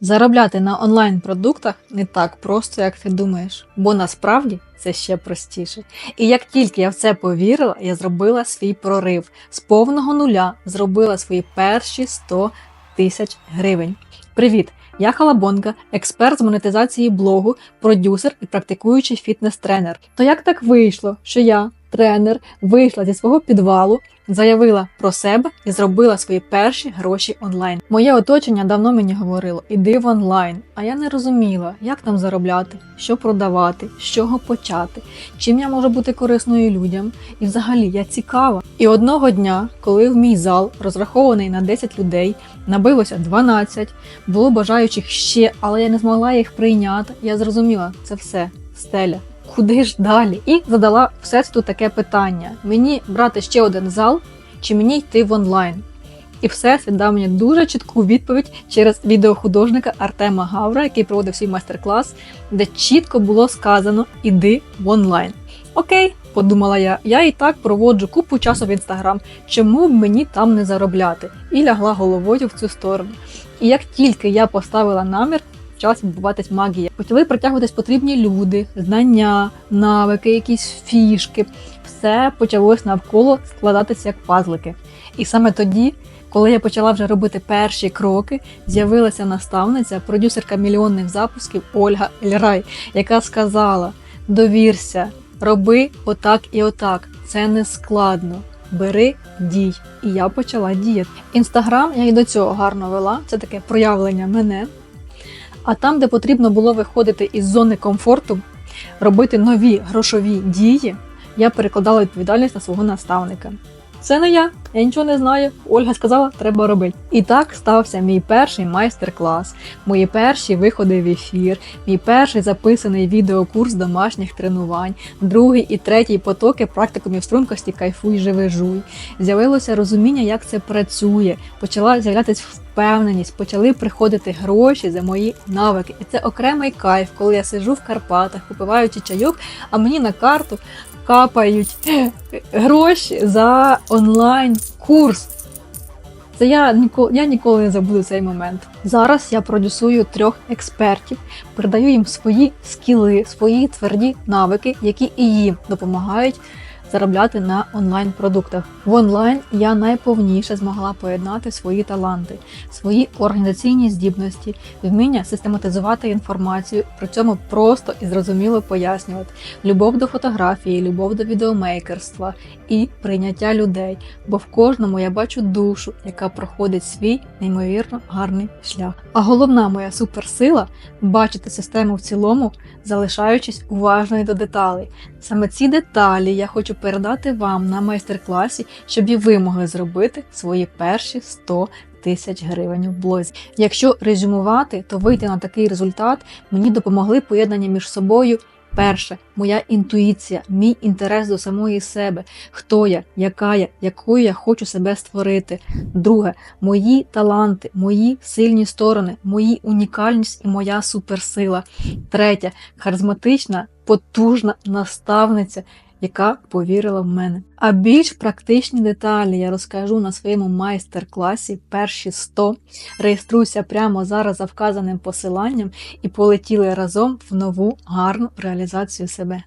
Заробляти на онлайн-продуктах не так просто, як ти думаєш, бо насправді це ще простіше. І як тільки я в це повірила, я зробила свій прорив з повного нуля, зробила свої перші 100 тисяч гривень. Привіт! Я Халабонга, експерт з монетизації блогу, продюсер і практикуючий фітнес-тренер. То як так вийшло, що я, тренер, вийшла зі свого підвалу, заявила про себе і зробила свої перші гроші онлайн. Моє оточення давно мені говорило: іди в онлайн. А я не розуміла, як там заробляти, що продавати, з чого почати, чим я можу бути корисною людям. І взагалі я цікава. І одного дня, коли в мій зал, розрахований на 10 людей, набилося 12, було бажаючих ще, але я не змогла їх прийняти. Я зрозуміла, це все стеля. Куди ж далі? І задала всесвіту таке питання: мені брати ще один зал, чи мені йти в онлайн? І всесвіт дав мені дуже чітку відповідь через відеохудожника Артема Гавра, який проводив свій майстер-клас, де чітко було сказано Іди в онлайн. Окей, подумала я, я і так проводжу купу часу в інстаграм. Чому б мені там не заробляти? І лягла головою в цю сторону. І як тільки я поставила намір, почалась відбуватись магія. Почали притягуватись потрібні люди, знання, навики, якісь фішки. Все почалось навколо складатися як пазлики. І саме тоді, коли я почала вже робити перші кроки, з'явилася наставниця, продюсерка мільйонних запусків Ольга Ельрай, яка сказала: довірся, роби отак і отак. Це не складно. Бери дій. І я почала діяти. Інстаграм я і до цього гарно вела. Це таке проявлення мене. А там, де потрібно було виходити із зони комфорту, робити нові грошові дії, я перекладала відповідальність на свого наставника. Це не я, я нічого не знаю. Ольга сказала, треба робити. І так стався мій перший майстер-клас, мої перші виходи в ефір, мій перший записаний відеокурс домашніх тренувань, другий і третій потоки практикумів стрункості кайфуй, живи, жуй. З'явилося розуміння, як це працює. Почала з'являтися впевненість, почали приходити гроші за мої навики. І це окремий кайф, коли я сижу в Карпатах, попиваючи чайок, а мені на карту капають гроші за онлайн курс. Це я ніколи, я ніколи не забуду цей момент. Зараз я продюсую трьох експертів, передаю їм свої скіли, свої тверді навики, які і їм допомагають заробляти на онлайн-продуктах. В онлайн я найповніше змогла поєднати свої таланти, свої організаційні здібності, вміння систематизувати інформацію, при цьому просто і зрозуміло пояснювати любов до фотографії, любов до відеомейкерства і прийняття людей. Бо в кожному я бачу душу, яка проходить свій неймовірно гарний шлях. А головна моя суперсила бачити систему в цілому, залишаючись уважною до деталей. Саме ці деталі я хочу передати вам на майстер-класі, щоб і ви могли зробити свої перші 100 тисяч гривень в блозі. Якщо резюмувати, то вийти на такий результат мені допомогли поєднання між собою. Перше, моя інтуїція, мій інтерес до самої себе, хто я, яка я, якою я хочу себе створити. Друге, мої таланти, мої сильні сторони, мої унікальність і моя суперсила. Третє, харизматична, потужна наставниця, яка повірила в мене. А більш практичні деталі я розкажу на своєму майстер-класі перші 100. Реєструйся прямо зараз за вказаним посиланням і полетіли разом в нову гарну реалізацію себе.